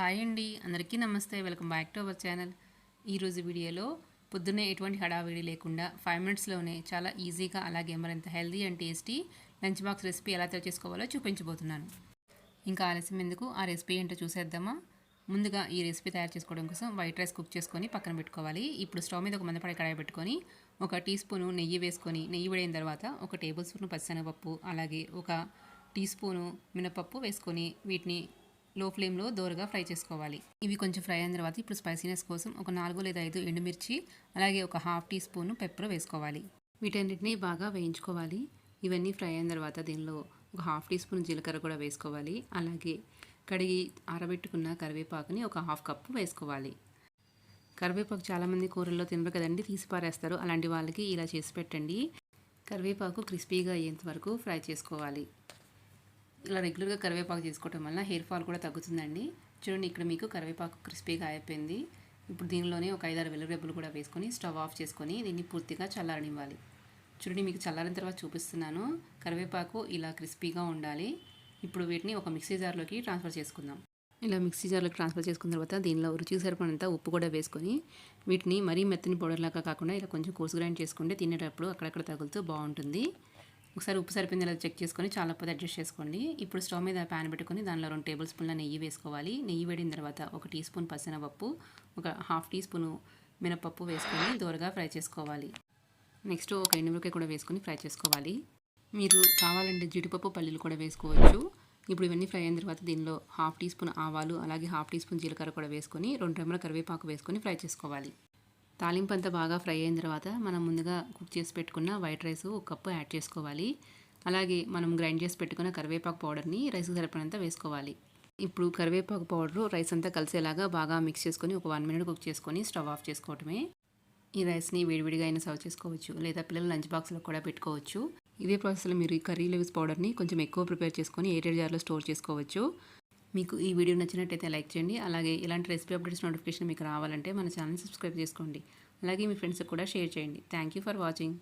Hi అండి. అందరికీ నమస్తే. Welcome back to our channel. ఈరోజు వీడియోలో పొద్దున్నే ఎటువంటి హడావిడి లేకుండా ఫైవ్ మినిట్స్లోనే చాలా ఈజీగా అలాగే మరింత healthy and tasty lunch box recipe ఎలా తయారు చేసుకోవాలో చూపించబోతున్నాను. ఇంకా ఆలస్యం ఎందుకు? ఆ రెసిపీ ఏంటో చూసేద్దామా? ముందుగా ఈ రెసిపీ తయారు చేసుకోవడం కోసం వైట్ రైస్ కుక్ చేసుకొని పక్కన పెట్టుకోవాలి. ఇప్పుడు స్టవ్ మీద ఒక మందపడి కడాయి పెట్టుకొని ఒక టీ స్పూను నెయ్యి వేసుకొని నెయ్యి వేడిన తర్వాత ఒక టేబుల్ స్పూన్ పచ్చిశనగపప్పు అలాగే ఒక టీ స్పూను మినపప్పు వేసుకొని వీటిని లో ఫ్లేమ్లో దోరగా ఫ్రై చేసుకోవాలి. ఇవి కొంచెం ఫ్రై అయిన తర్వాత ఇప్పుడు స్పైసీనెస్ కోసం ఒక నాలుగు లేదా ఐదు ఎండుమిర్చి అలాగే ఒక హాఫ్ టీ స్పూన్ పెప్పర్ వేసుకోవాలి. వీటన్నిటిని బాగా వేయించుకోవాలి. ఇవన్నీ ఫ్రై అయిన తర్వాత దీనిలో ఒక హాఫ్ టీ స్పూన్ జీలకర్ర కూడా వేసుకోవాలి. అలాగే కడిగి ఆరబెట్టుకున్న కరివేపాకుని ఒక హాఫ్ కప్పు వేసుకోవాలి. కరివేపాకు చాలామంది కూరల్లో తినరు కదండి తీసి పారేస్తారు. అలాంటి వాళ్ళకి ఇలా చేసి పెట్టండి. కరివేపాకు క్రిస్పీగా అయ్యేంత వరకు ఫ్రై చేసుకోవాలి. ఇలా రెగ్యులర్గా కరివేపాకు చేసుకోవటం వల్ల హెయిర్ ఫాల్ కూడా తగ్గుతుందండి. చూడండి ఇక్కడ మీకు కరివేపాకు క్రిస్పీగా అయిపోయింది. ఇప్పుడు దీనిలోనే ఒక ఐదారు వెల్లురెబ్బలు కూడా వేసుకొని స్టవ్ ఆఫ్ చేసుకొని దీన్ని పూర్తిగా చల్లారనివ్వాలి. చూడండి మీకు చల్లారిన తర్వాత చూపిస్తున్నాను. కరివేపాకు ఇలా క్రిస్పీగా ఉండాలి. ఇప్పుడు వీటిని ఒక మిక్సీ జార్లోకి ట్రాన్స్ఫర్ చేసుకుందాం. ఇలా మిక్సీ జార్లోకి ట్రాన్స్ఫర్ చేసుకున్న తర్వాత దీనిలో రుచికి సరిపడినంత ఉప్పు కూడా వేసుకొని వీటిని మరీ మెత్తని పౌడర్ లాగా కాకుండా ఇలా కొంచెం కోర్సు గ్రైండ్ చేసుకుంటే తినేటప్పుడు అక్కడక్కడ తగులుతూ బాగుంటుంది. ఒకసారి ఉప్పు సరిపోయింది ఇలా చెక్ చేసుకొని చాలా పొద్దు అడ్జస్ట్ చేసుకోండి. ఇప్పుడు స్టవ్ మీద ప్యాన్ పెట్టుకొని దానిలో రెండు టేబుల్ స్పూన్ల నెయ్యి వేసుకోవాలి. నెయ్యి వేడిన తర్వాత ఒక టీ స్పూన్ పచ్చనపప్పు ఒక హాఫ్ టీ స్పూను మినపప్పు వేసుకొని దోరగా ఫ్రై చేసుకోవాలి. నెక్స్ట్ ఒక ఎండుమిరకాయ కూడా వేసుకొని ఫ్రై చేసుకోవాలి. మీరు కావాలంటే జీడిపప్పు పల్లీలు కూడా వేసుకోవచ్చు. ఇప్పుడు ఇవన్నీ ఫ్రై అయిన తర్వాత దీనిలో హాఫ్ టీ స్పూన్ ఆవాలు అలాగే హాఫ్ టీ స్పూన్ జీలకర్ర కూడా వేసుకొని రెండు రెమ్మల కరివేపాకు వేసుకొని ఫ్రై చేసుకోవాలి. తాలింపు అంతా బాగా ఫ్రై అయిన తర్వాత మనం ముందుగా కుక్ చేసి పెట్టుకున్న వైట్ రైస్ ఒక కప్పు యాడ్ చేసుకోవాలి. అలాగే మనం గ్రైండ్ చేసి పెట్టుకున్న కరివేపాకు పౌడర్ని రైస్కి సరిపడినంత వేసుకోవాలి. ఇప్పుడు కరివేపాకు పౌడర్ రైస్ అంతా కలిసేలాగా బాగా మిక్స్ చేసుకొని ఒక వన్ మినిట్ కుక్ చేసుకొని స్టవ్ ఆఫ్ చేసుకోవటమే. ఈ రైస్ని వేడివిడిగా అయినా సర్వ్ చేసుకోవచ్చు లేదా పిల్లలు లంచ్ బాక్స్లో కూడా పెట్టుకోవచ్చు. ఇదే ప్రాసెస్లో మీరు ఈ కర్రీ లీవ్స్ పౌడర్ని కొంచెం ఎక్కువ ప్రిపేర్ చేసుకొని ఎయిటెడ్ జార్లో స్టోర్ చేసుకోవచ్చు. మీకు ఈ వీడియో నచ్చినట్టయితే లైక్ చేయండి. అలాగే ఇలాంటి రెసిపీ అప్డేట్స్ నోటిఫికేషన్ మీకు రావాలంటే మన ఛానల్ సబ్స్క్రైబ్ చేసుకోండి. అలాగే మీ ఫ్రెండ్స్కి కూడా షేర్ చేయండి. Thank you for watching.